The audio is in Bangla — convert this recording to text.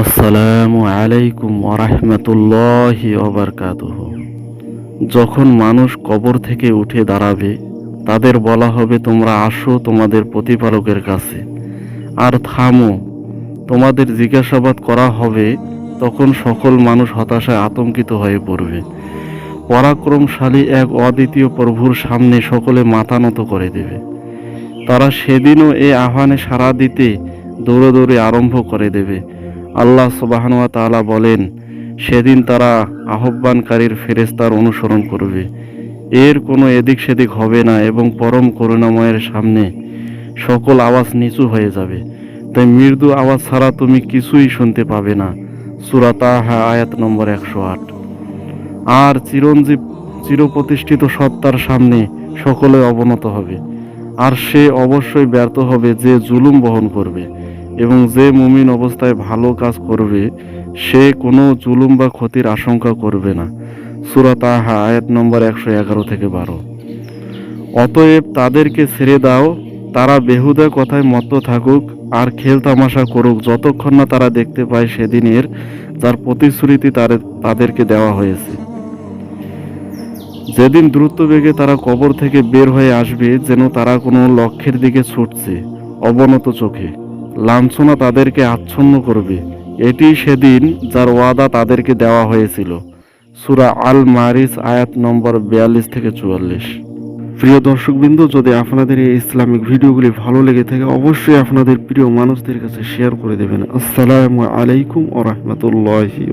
আসসালামু আলাইকুম ওরহমতুল্লাহি ওবরকাতুহ যখন মানুষ কবর থেকে উঠে দাঁড়াবে, তাদের বলা হবে, তোমরা আসো তোমাদের প্রতিপালকের কাছে। আর থামো, তোমাদের জিজ্ঞাসাবাদ করা হবে, তখন সকল মানুষ হতাশায় আতঙ্কিত হয়ে পড়বে। পরাক্রমশালী এক অদ্বিতীয় প্রভুর সামনে সকলে মাথা নত করে দেবে। তারা সেদিনও এ আহ্বানে সাড়া দিতে দৌড়ে দৌড়ে আরম্ভ করে দেবে। আল্লাহ সুবাহানুয়া তাআলা বলেন, সেদিন তারা আহ্বানকারীর ফেরেস্তার অনুসরণ করবে। এর কোনো এদিক সেদিক হবে না এবং পরম করুণাময়ের সামনে সকল আওয়াজ নিচু হয়ে যাবে। তাই মৃদু আওয়াজ ছাড়া তুমি কিছুই শুনতে পাবে না। সুরাতাহা আয়াত নম্বর একশো আট। আর চিরঞ্জীব, চিরপ্রতিষ্ঠিত সত্তার সামনে সকলে অবনত হবে। আর সে অবশ্যই ব্যর্থ হবে যে জুলুম বহন করবে। এবং যে মুমিন অবস্থায় ভালো কাজ করবে, সে কোনো জুলুম বা ক্ষতির আশঙ্কা করবে না। সুরাত আহা আয়াত নম্বর একশো এগারো থেকে বারো। অতএব তাদেরকে ছেড়ে দাও, তারা বেহুদা কথায় মত্ত থাকুক, আর খেল তামাশা করুক, যতক্ষণ না তারা দেখতে পায় সেদিনের যার প্রতিশ্রুতি তাদেরকে দেওয়া হয়েছে। যেদিন দ্রুত বেগে তারা কবর থেকে বের হয়ে আসবে, যেন তারা কোনো লক্ষ্যের দিকে ছুটছে, অবনত চোখে। লাঞ্ছনা তাদেরকে আচ্ছন্ন করবে। এটি সেদিন যার ওয়াদা তাদেরকে দেওয়া হয়েছিল। সুরা আল মারিস আয়াত নম্বর বিয়াল্লিশ থেকে চুয়াল্লিশ। প্রিয় দর্শকবৃন্দ, যদি আপনাদের এই ইসলামিক ভিডিওগুলি ভালো লেগে থাকে, অবশ্যই আপনাদের প্রিয় মানুষদের কাছে শেয়ার করে দেবেন। আসসালামু আলাইকুম ও রহমতুল্লাহি